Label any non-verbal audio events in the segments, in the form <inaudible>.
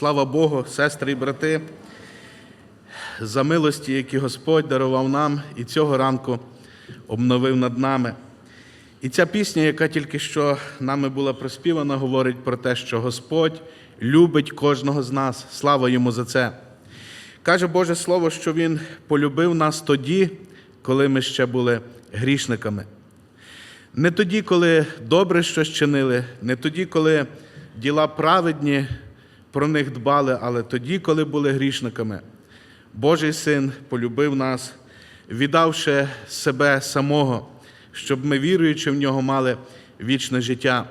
Слава Богу, сестри і брати, за милості, які Господь дарував нам і цього ранку обновив над нами. І ця пісня, яка тільки що нами була проспівана, говорить про те, що Господь любить кожного з нас. Слава йому за це. Каже Боже Слово, що Він полюбив нас тоді, коли ми ще були грішниками. Не тоді, коли добре щось чинили, не тоді, коли діла праведні про них дбали, але тоді, коли були грішниками. Божий син полюбив нас, віддавши себе самого, щоб ми, віруючи в нього, мали вічне життя.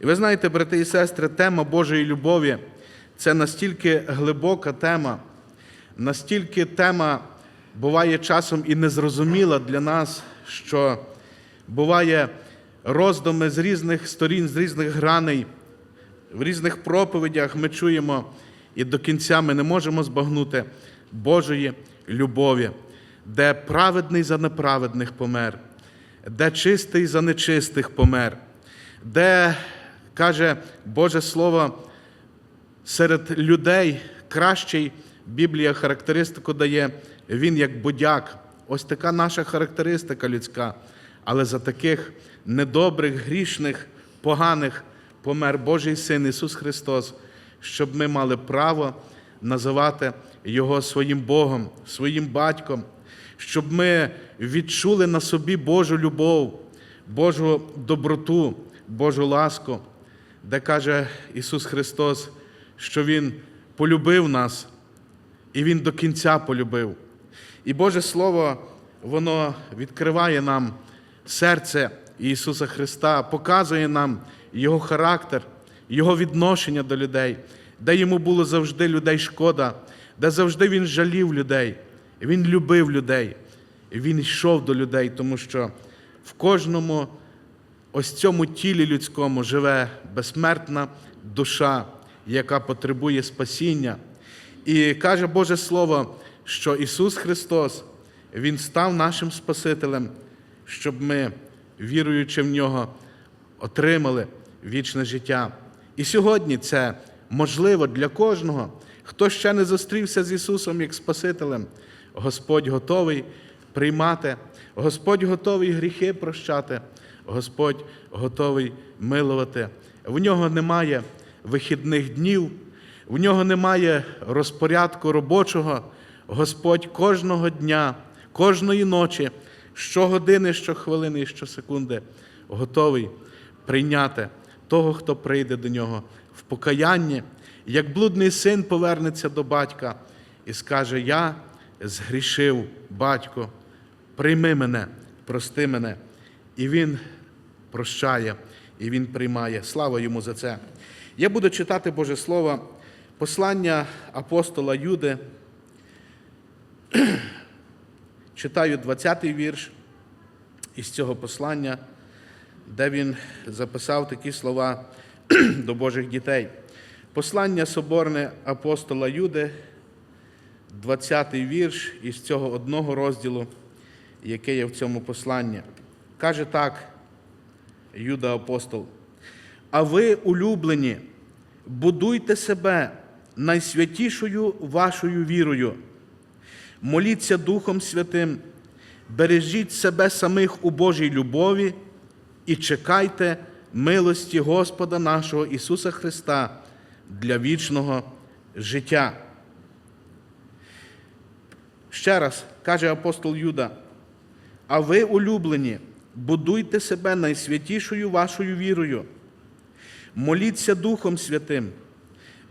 І ви знаєте, брати і сестри, тема Божої любові це настільки глибока тема, настільки тема буває часом і незрозуміла для нас, що буває роздуми з різних сторін, з різних граней, в різних проповідях ми чуємо, і до кінця ми не можемо збагнути Божої любові, де праведний за неправедних помер, де чистий за нечистих помер, де, каже Боже Слово, серед людей кращий Біблія характеристику дає, він як будяк. Ось така наша характеристика людська. Але за таких недобрих, грішних, поганих помер Божий Син Ісус Христос, щоб ми мали право називати Його своїм Богом, своїм батьком, щоб ми відчули на собі Божу любов, Божу доброту, Божу ласку, де каже Ісус Христос, що Він полюбив нас, і Він до кінця полюбив. І Боже Слово, воно відкриває нам серце Ісуса Христа, показує нам Його характер, Його відношення до людей, де йому було завжди людей шкода, де завжди Він жалів людей, Він любив людей, Він йшов до людей, тому що в кожному ось цьому тілі людському живе безсмертна душа, яка потребує спасіння. І каже Боже Слово, що Ісус Христос, Він став нашим Спасителем, щоб ми, віруючи в Нього, отримали вічне життя. І сьогодні це можливо для кожного, хто ще не зустрівся з Ісусом як Спасителем. Господь готовий приймати, Господь готовий гріхи прощати, Господь готовий милувати. В нього немає вихідних днів, в нього немає розпорядку робочого. Господь кожного дня, кожної ночі, щогодини, щохвилини і щосекунди готовий прийняти того, хто прийде до нього в покаянні, як блудний син повернеться до батька і скаже: Я згрішив, батько, прийми мене, прости мене. І він прощає, і він приймає. Слава йому за це. Я буду читати Боже Слово, послання апостола Юди. <clears throat> Читаю 20-й вірш із цього послання, де він записав такі слова <clears throat> до Божих дітей. Послання соборне апостола Юди, 20-й вірш із цього одного розділу, який є в цьому посланні. Каже так, Юда апостол. А ви, улюблені, будуйте себе найсвятішою вашою вірою. Моліться Духом Святим, бережіть себе самих у Божій любові і чекайте милості Господа нашого Ісуса Христа для вічного життя. Ще раз каже апостол Юда, а ви, улюблені, будуйте себе найсвятішою вашою вірою, моліться Духом Святим,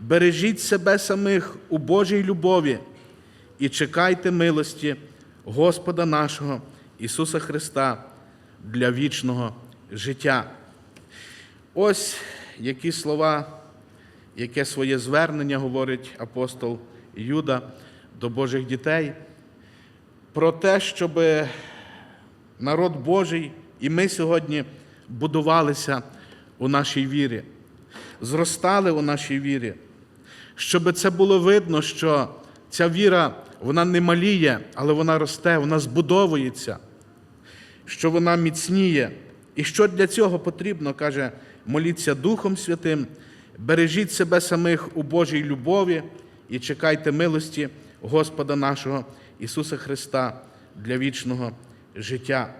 бережіть себе самих у Божій любові і чекайте милості Господа нашого Ісуса Христа для вічного життя. Ось які слова, яке своє звернення говорить апостол Юда до Божих дітей, про те, щоб народ Божий і ми сьогодні будувалися у нашій вірі, зростали у нашій вірі, щоб це було видно, що ця віра вона не маліє, але вона росте, вона збудовується, що вона міцніє. І що для цього потрібно, каже, моліться Духом Святим, Бережіть себе самих у Божій любові і чекайте милості Господа нашого Ісуса Христа для вічного життя.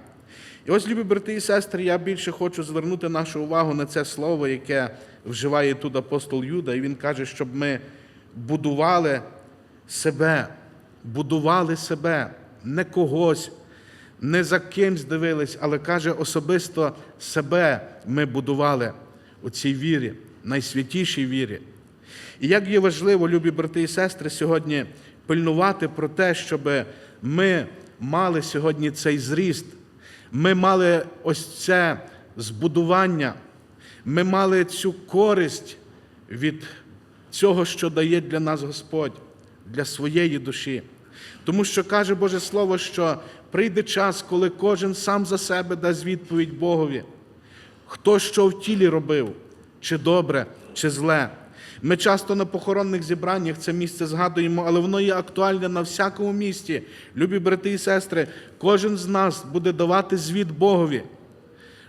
І ось, любі брати і сестри, я більше хочу звернути нашу увагу на це слово, яке вживає тут апостол Юда, і він каже, щоб ми будували себе, будували себе, не когось, не за кимсь дивились, але каже, особисто себе ми будували у цій вірі, найсвятішій вірі. І як є важливо, любі брати і сестри, сьогодні пильнувати про те, щоб ми мали сьогодні цей зріст, ми мали ось це збудування, ми мали цю користь від цього, що дає для нас Господь, для своєї душі. Тому що каже Боже Слово, що прийде час, коли кожен сам за себе дасть відповідь Богові, хто що в тілі робив, чи добре, чи зле. Ми часто на похоронних зібраннях це місце згадуємо, але воно є актуальне на всякому місці. Любі брати і сестри, кожен з нас буде давати звіт Богові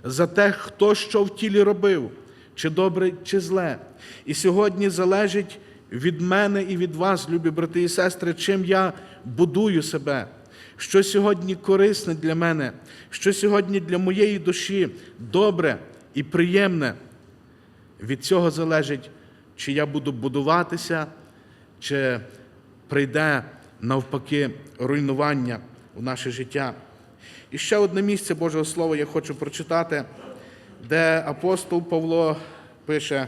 за те, хто що в тілі робив, чи добре, чи зле. І сьогодні залежить від мене і від вас, любі брати і сестри, чим я будую себе, що сьогодні корисне для мене, що сьогодні для моєї душі добре і приємне. Від цього залежить, чи я буду будуватися, чи прийде навпаки руйнування у наше життя. І ще одне місце Божого Слова я хочу прочитати, де апостол Павло пише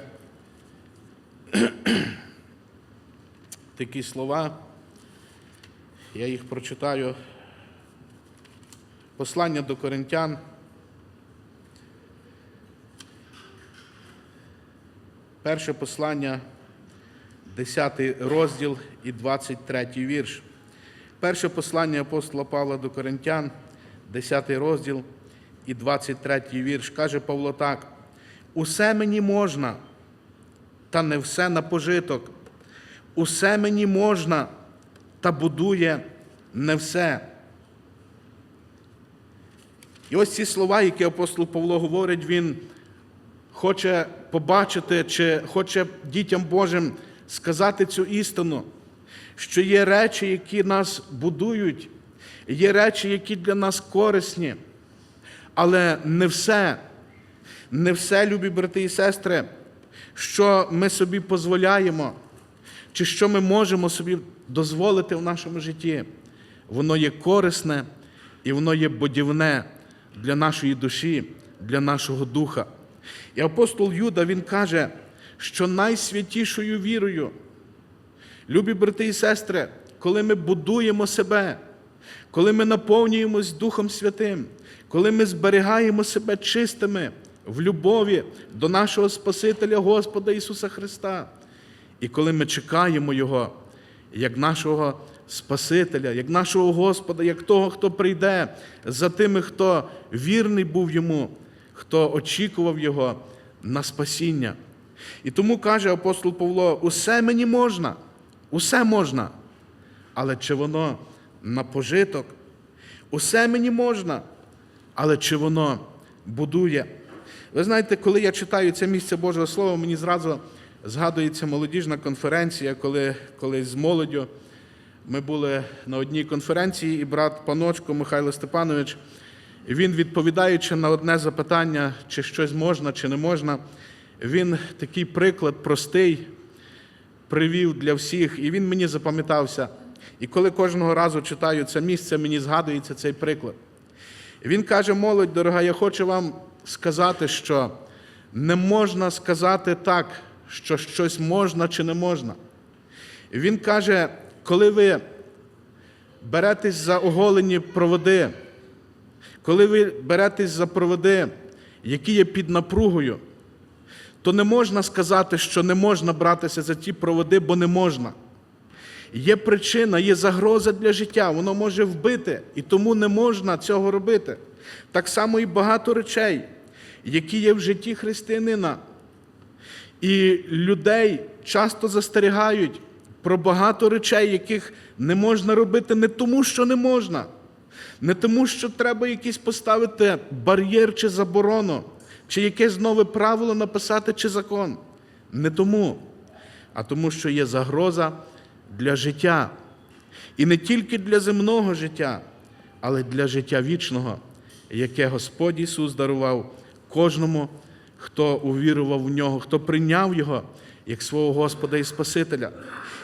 такі слова. Я їх прочитаю. Послання до Коринтян. Перше послання, 10 розділ і 23 вірш. Перше послання апостола Павла до Коринтян, 10 розділ і 23 вірш. Каже Павло так: усе мені можна, та не все на пожиток. Усе мені можна, та будує не все. І ось ці слова, які апостол Павло говорить, він хоче побачити, чи хоче дітям Божим сказати цю істину, що є речі, які нас будують, є речі, які для нас корисні, але не все, не все, любі брати і сестри, що ми собі дозволяємо, чи що ми можемо собі дозволити в нашому житті, воно є корисне і воно є будівне для нашої душі, для нашого духа. І апостол Юда він каже, що найсвятішою вірою, любі брати і сестри, коли ми будуємо себе, коли ми наповнюємось Духом Святим, коли ми зберігаємо себе чистими в любові до нашого Спасителя Господа Ісуса Христа, і коли ми чекаємо Його як нашого Спасителя, як нашого Господа, як того, хто прийде за тими, хто вірний був йому, хто очікував Його на спасіння. І тому каже апостол Павло: усе мені можна, усе можна, але чи воно на пожиток? Усе мені можна, але чи воно будує? Ви знаєте, коли я читаю це місце Божого Слова, мені зразу згадується молодіжна конференція, коли колись з молоддю ми були на одній конференції, і брат Паночко Михайло Степанович, він, відповідаючи на одне запитання, чи щось можна, чи не можна, він такий приклад простий привів для всіх, і він мені запам'ятався. І коли кожного разу читаю це місце, мені згадується цей приклад. Він каже: молодь, дорога, я хочу вам сказати, що не можна сказати так, що щось можна чи не можна. Він каже, коли ви беретесь за оголені проводи, коли ви беретесь за проводи, які є під напругою, то не можна сказати, що не можна братися за ті проводи, бо не можна. Є причина, є загроза для життя, воно може вбити, і тому не можна цього робити. Так само і багато речей, які є в житті християнина. І людей часто застерігають про багато речей, яких не можна робити не тому, що не можна, не тому, що треба якийсь поставити бар'єр чи заборону, чи якесь нове правило написати, чи закон. Не тому, а тому, що є загроза для життя. І не тільки для земного життя, але для життя вічного, яке Господь Ісус дарував кожному, хто увірував в нього, хто прийняв Його як свого Господа і Спасителя.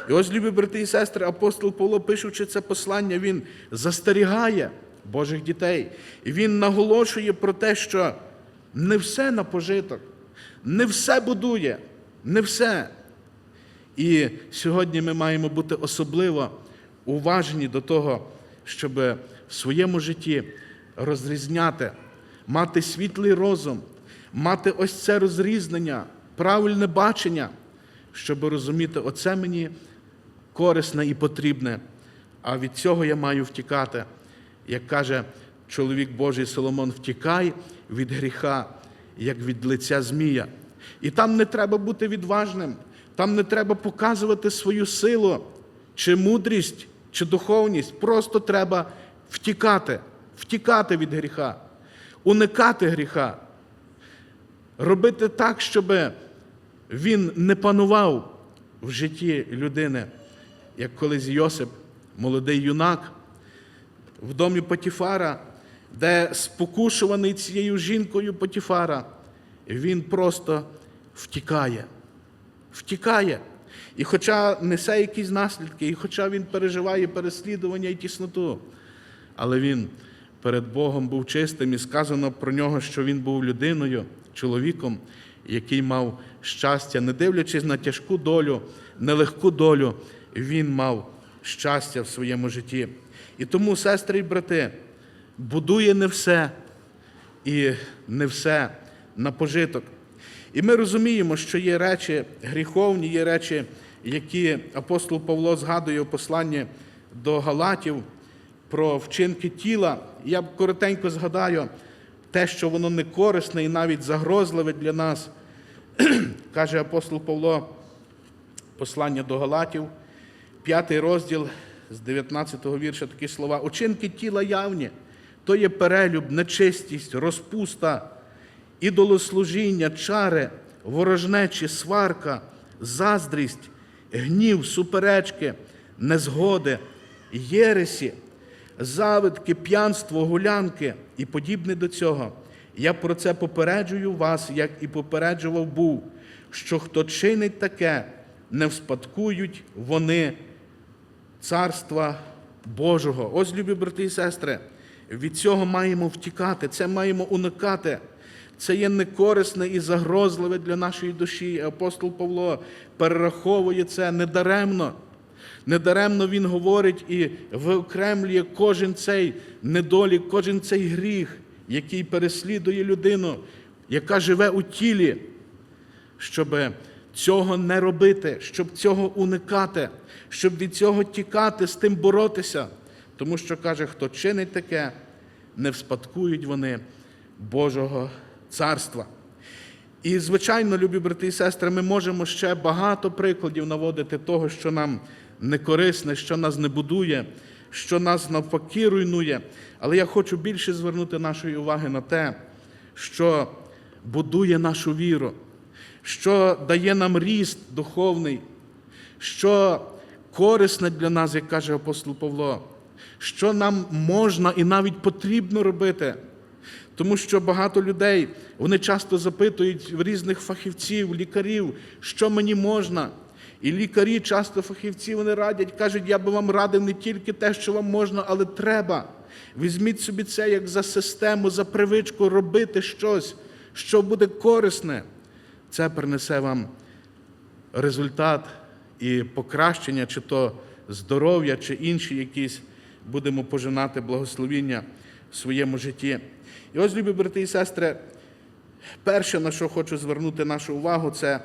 І ось, любі брати і сестри, апостол Павло, пишучи це послання, він застерігає Божих дітей. І він наголошує про те, що не все на пожиток, не все будує, не все. І сьогодні ми маємо бути особливо уважні до того, щоб в своєму житті розрізняти, мати світлий розум, мати ось це розрізнення, правильне бачення, щоб розуміти, оце мені корисне і потрібне, а від цього я маю втікати. Як каже чоловік Божий Соломон, втікай від гріха, як від лиця змія. І там не треба бути відважним, там не треба показувати свою силу, чи мудрість, чи духовність. Просто треба втікати, втікати від гріха, уникати гріха, робити так, щоб він не панував в житті людини, як колись Йосип, молодий юнак, в домі Потіфара, де спокушуваний цією жінкою Потіфара, він просто втікає. Втікає. І хоча несе якісь наслідки, і хоча він переживає переслідування і тісноту, але він перед Богом був чистим і сказано про нього, що він був людиною, чоловіком, який мав щастя, не дивлячись на тяжку долю, нелегку долю, він мав щастя в своєму житті. І тому, сестри і брати, будує не все і не все на пожиток. І ми розуміємо, що є речі гріховні, є речі, які апостол Павло згадує у посланні до Галатів про вчинки тіла. Я коротенько згадаю те, що воно не корисне і навіть загрозливе для нас, <clears throat> каже апостол Павло, послання до Галатів, п'ятий розділ з 19-го вірша такі слова. Учинки тіла явні, то є перелюб, нечистість, розпуста, ідолослужіння, чари, ворожнечі, сварка, заздрість, гнів, суперечки, незгоди, єресі, завидки, п'янство, гулянки і подібне до цього. Я про це попереджую вас, як і попереджував був, що хто чинить таке, не вспадкують вони Царства Божого. Ось, любі брати і сестри, від цього маємо втікати, це маємо уникати. Це є некорисне і загрозливе для нашої душі. Апостол Павло перераховує це недаремно. Недаремно він говорить і виокремлює кожен цей недолік, кожен цей гріх, який переслідує людину, яка живе у тілі, щоб цього не робити, щоб цього уникати, щоб від цього тікати, з тим боротися. Тому що каже, хто чинить таке, не вспадкують вони Божого царства. І, звичайно, любі брати і сестри, ми можемо ще багато прикладів наводити того, що нам не корисне, що нас не будує, що нас навпаки руйнує. Але я хочу більше звернути нашої уваги на те, що будує нашу віру, що дає нам ріст духовний, що корисне для нас, як каже апостол Павло, що нам можна і навіть потрібно робити. Тому що багато людей вони часто запитують в різних фахівців, лікарів, що мені можна. І лікарі, часто фахівці, вони радять, кажуть, я би вам радив не тільки те, що вам можна, але треба. Візьміть собі це як за систему, за привичку робити щось, що буде корисне. Це принесе вам результат і покращення, чи то здоров'я, чи інші якісь будемо пожинати благословіння в своєму житті. І ось, любі брати і сестри, перше, на що хочу звернути нашу увагу, це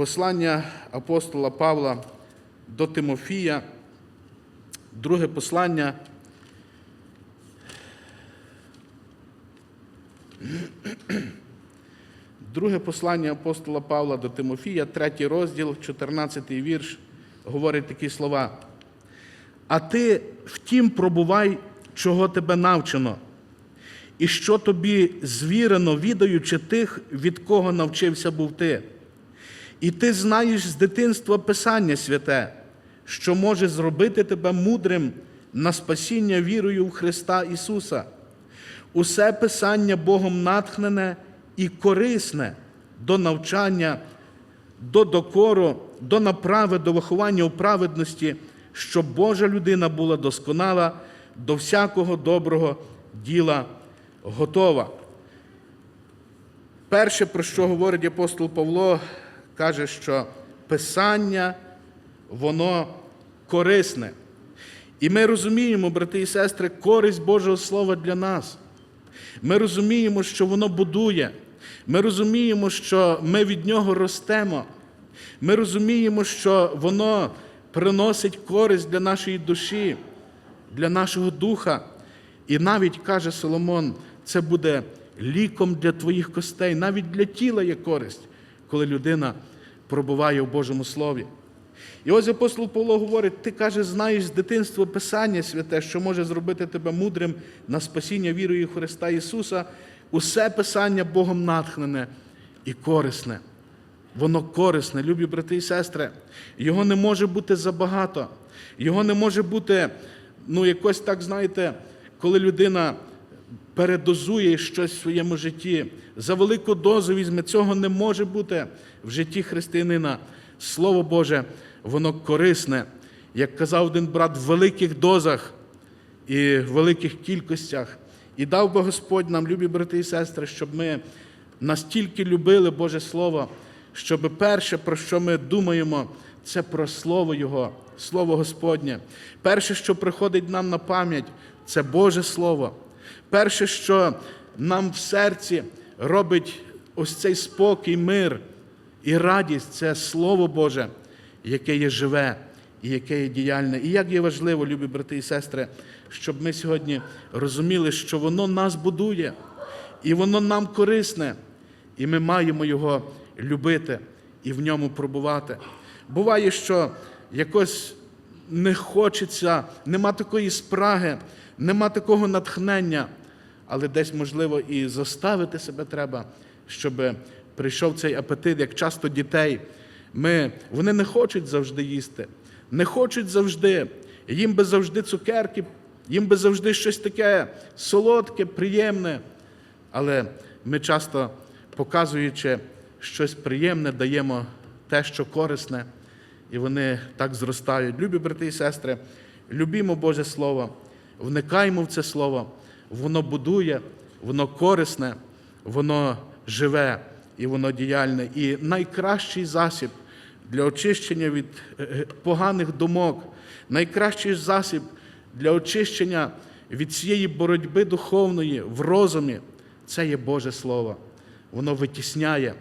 послання апостола Павла до Тимофія, друге послання. Друге послання апостола Павла до Тимофія, третій розділ, 14 вірш, говорить такі слова. А ти втім пробувай, чого тебе навчено, і що тобі звірено, відаючи тих, від кого навчився був ти. І ти знаєш з дитинства Писання святе, що може зробити тебе мудрим на спасіння вірою в Христа Ісуса. Усе Писання Богом натхнене і корисне до навчання, до докору, до направи, до виховання у праведності, щоб Божа людина була досконала, до всякого доброго діла готова. Перше, про що говорить апостол Павло, каже, що Писання, воно корисне. І ми розуміємо, брати і сестри, користь Божого Слова для нас. Ми розуміємо, що воно будує. Ми розуміємо, що ми від нього ростемо. Ми розуміємо, що воно приносить користь для нашої душі, для нашого духа. І навіть каже Соломон, це буде ліком для твоїх костей, навіть для тіла є користь, коли людина пробуває в Божому Слові. І ось апостол Павло говорить: ти каже, знаєш з дитинства Писання святе, що може зробити тебе мудрим на спасіння вірою Христа Ісуса. Усе Писання Богом натхнене і корисне. Воно корисне, любі брати і сестри. Його не може бути забагато. Його не може бути, ну, якось так, знаєте, коли людина передозує щось в своєму житті, за велику дозу візьме, цього не може бути в житті християнина. Слово Боже, воно корисне, як казав один брат, в великих дозах і в великих кількостях. І дав би Господь нам, любі брати і сестри, щоб ми настільки любили Боже Слово, щоб перше, про що ми думаємо, це про Слово Його, Слово Господнє. Перше, що приходить нам на пам'ять, це Боже Слово. Перше, що нам в серці робить ось цей спокій, мир і радість це Слово Боже, яке є живе і яке є діяльне. І як є важливо, любі брати і сестри, щоб ми сьогодні розуміли, що воно нас будує, і воно нам корисне, і ми маємо його любити і в ньому пробувати. Буває, що якось не хочеться, нема такої спраги, нема такого натхнення, але десь, можливо, і заставити себе треба, щоб прийшов цей апетит, як часто дітей. Ми, Вони не хочуть завжди їсти, не хочуть завжди. Їм би завжди цукерки, їм би завжди щось таке солодке, приємне. Але ми часто, показуючи щось приємне, даємо те, що корисне, і вони так зростають. Любі брати і сестри, любімо Боже Слово, вникаємо в це Слово, воно будує, воно корисне, воно живе і воно діяльне. І найкращий засіб для очищення від е, поганих думок, найкращий засіб для очищення від цієї боротьби духовної в розумі це є Боже Слово. Воно витісняє,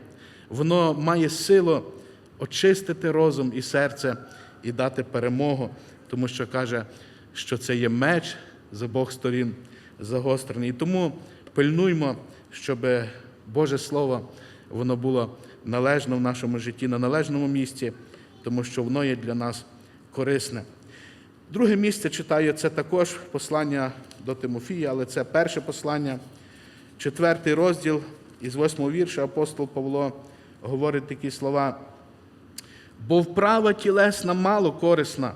воно має силу очистити розум і серце і дати перемогу, тому що каже, що це є меч з обох сторін загострений. І тому пильнуймо, щоб Боже Слово воно було належно в нашому житті, на належному місці, тому що воно є для нас корисне. Друге місце читаю, це також послання до Тимофія, але це перше послання, четвертий розділ із восьмого вірша апостол Павло говорить такі слова. Бо вправа тілесна мало корисна,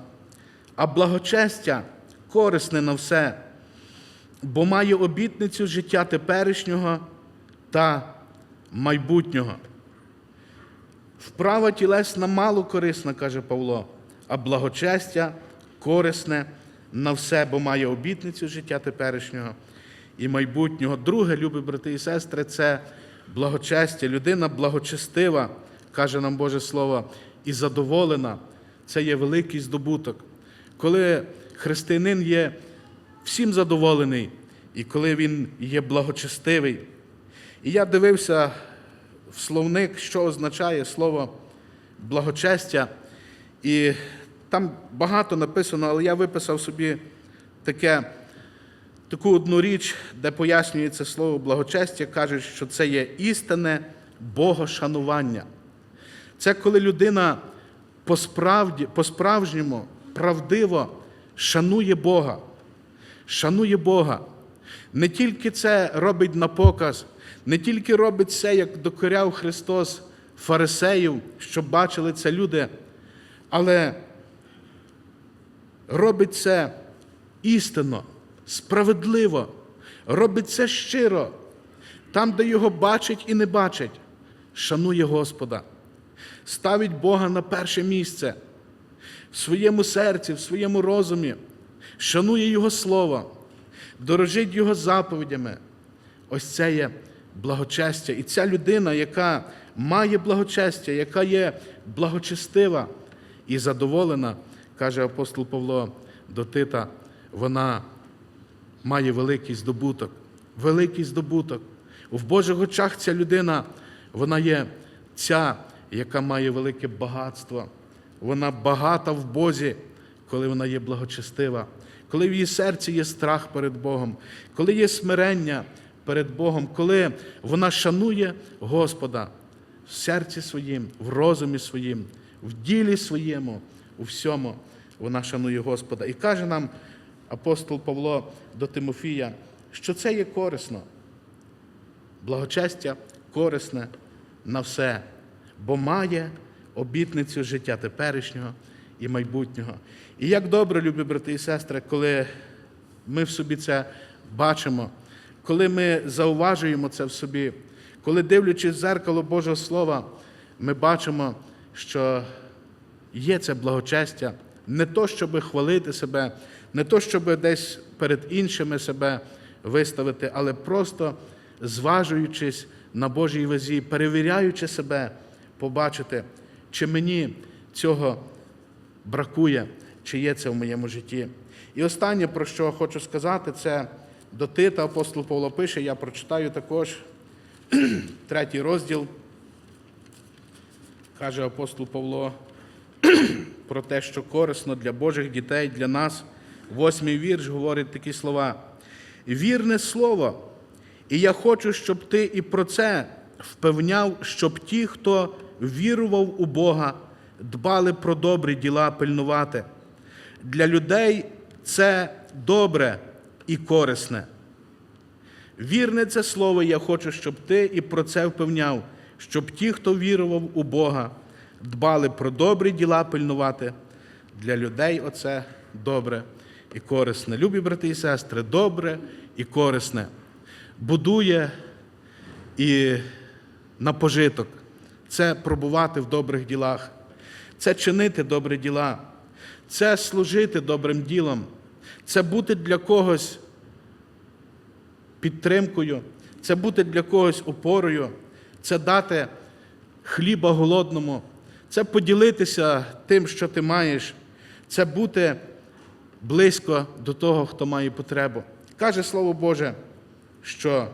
а благочестя корисне на все, бо має обітницю життя теперішнього та майбутнього. Вправа тілесна мало корисна, каже Павло, а благочестя корисне на все, бо має обітницю життя теперішнього і майбутнього. Друге, любі брати і сестри, це благочестя. Людина благочестива, каже нам Боже Слово, і задоволена. Це є великий здобуток. Коли християнин є всім задоволений, і коли він є благочестивий. І я дивився в словник, що означає слово благочестя. І там багато написано, але я виписав собі таке, таку одну річ, де пояснюється слово благочестя, кажуть, що це є істинне богошанування. Це коли людина по-справжньому, правдиво шанує Бога. Шанує Бога. Не тільки це робить на показ, не тільки робить це, як докоряв Христос фарисеїв, щоб бачили це люди, але робить це істинно, справедливо, робить це щиро, там, де його бачить і не бачить, шанує Господа, ставить Бога на перше місце в своєму серці, в своєму розумі, шанує Його Слово, дорожить Його заповідями. Ось це є благочестя. І ця людина, яка має благочестя, яка є благочестива і задоволена, каже апостол Павло до Тита, вона має великий здобуток. Великий здобуток. В Божих очах ця людина, вона є ця, яка має велике багатство. Вона багата в Бозі, коли вона є благочестива, коли в її серці є страх перед Богом, коли є смирення перед Богом, коли вона шанує Господа в серці своїм, в розумі своїм, в ділі своєму, у всьому вона шанує Господа. І каже нам апостол Павло до Тимофія, що це є корисно. Благочестя корисне на все, бо має обітницю життя теперішнього і майбутнього. І як добре, любі брати і сестри, коли ми в собі це бачимо, коли ми зауважуємо це в собі, коли, дивлячись в зеркало Божого Слова, ми бачимо, що є це благочестя, не то, щоб хвалити себе, не то, щоб десь перед іншими себе виставити, але просто зважуючись на Божій вазі, перевіряючи себе, побачити, чи мені цього бракує, чи є це в моєму житті. І останнє, про що хочу сказати, це до Тита апостол Павло пише, я прочитаю також <clears throat> третій розділ. Каже апостол Павло <clears throat> про те, що корисно для Божих дітей, для нас. Восьмий вірш говорить такі слова. Вірне слово, і я хочу, щоб ти і про це впевняв, щоб ті, хто вірував у Бога, дбали про добрі діла пильнувати. Для людей це добре і корисне. Вірне це слово, я хочу, щоб ти і про це впевняв, щоб ті, хто вірував у Бога, дбали про добрі діла пильнувати. Для людей оце добре і корисне. Любі брати і сестри, добре і корисне. Будує і на пожиток. Це пробувати в добрих ділах, це чинити добрі діла, це служити добрим ділом, це бути для когось підтримкою, це бути для когось опорою, це дати хліба голодному, це поділитися тим, що ти маєш, це бути близько до того, хто має потребу. Каже Слово Боже, що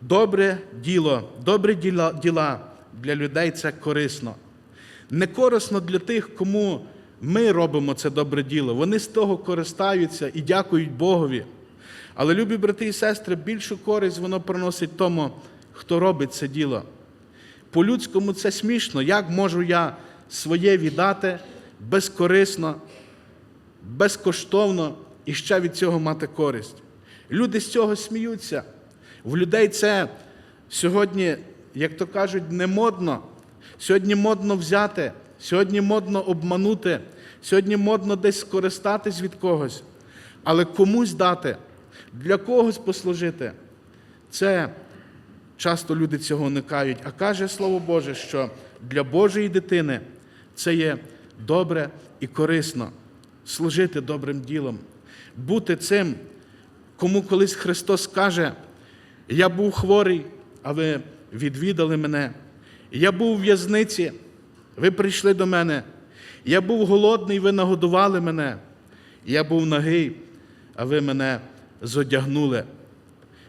добре діло, діла, діла для людей це корисно. Не корисно для тих, кому ми робимо це добре діло. Вони з того користаються і дякують Богові. Але, любі брати і сестри, більшу користь воно приносить тому, хто робить це діло. По-людському це смішно. Як можу я своє віддати безкорисно, безкоштовно і ще від цього мати користь? Люди з цього сміються. В людей це сьогодні, як то кажуть, не модно. Сьогодні модно взяти, сьогодні модно обманути, сьогодні модно десь скористатись від когось, але комусь дати, для когось послужити. Це часто люди цього уникають. А каже Слово Боже, що для Божої дитини це є добре і корисно служити добрим ділом, бути цим, кому колись Христос каже, я був хворий, а ви відвідали мене. Я був у в'язниці, ви прийшли до мене. Я був голодний, ви нагодували мене. Я був нагий, а ви мене зодягнули.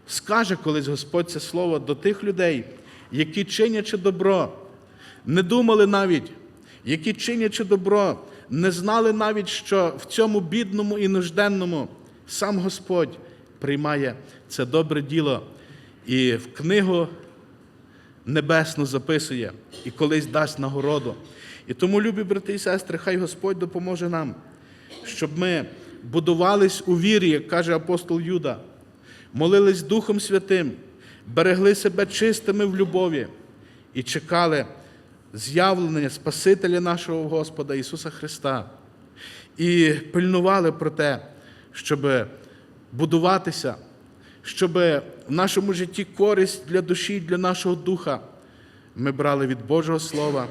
Скаже колись Господь це слово до тих людей, які чинячи добро, не думали навіть, які чинячи добро, не знали навіть, що в цьому бідному і нужденному сам Господь приймає це добре діло і в книгу небесну записує і колись дасть нагороду. І тому, любі брати і сестри, хай Господь допоможе нам, щоб ми будувались у вірі, як каже апостол Юда, молились Духом Святим, берегли себе чистими в любові і чекали з'явлення Спасителя нашого Господа Ісуса Христа. І пильнували про те, щоб будуватися, щоб в нашому житті користь для душі, для нашого духа ми брали від Божого Слова,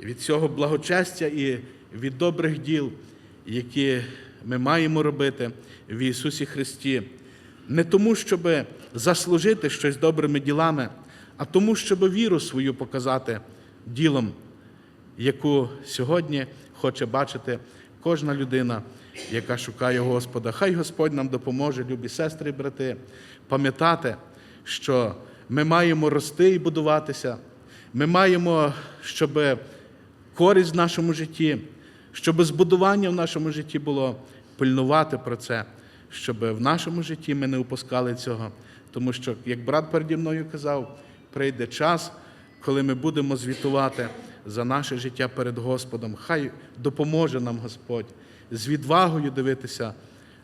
від цього благочестя і від добрих діл, які ми маємо робити в Ісусі Христі. Не тому, щоб заслужити щось добрими ділами, а тому, щоб віру свою показати ділом, яку сьогодні хоче бачити кожна людина, яка шукає Господа. Хай Господь нам допоможе, любі сестри і брати, пам'ятати, що ми маємо рости і будуватися. Ми маємо, щоб користь в нашому житті, щоб збудування в нашому житті було пильнувати про це, щоб в нашому житті ми не упускали цього. Тому що, як брат переді мною казав, прийде час, коли ми будемо звітувати за наше життя перед Господом. Хай допоможе нам Господь з відвагою дивитися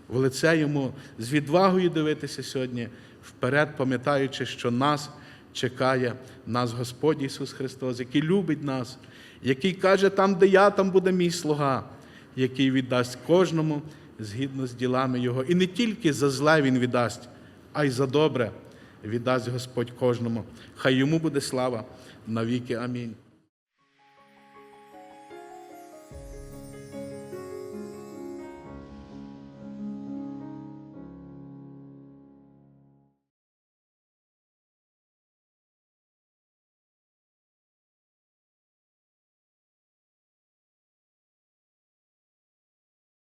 в лице Йому, з відвагою дивитися сьогодні вперед, пам'ятаючи, що нас чекає нас Господь Ісус Христос, який любить нас, який каже, там, де я, там буде мій слуга, який віддасть кожному згідно з ділами Його. І не тільки за зле Він віддасть, а й за добре віддасть Господь кожному. Хай йому буде слава навіки. Амінь.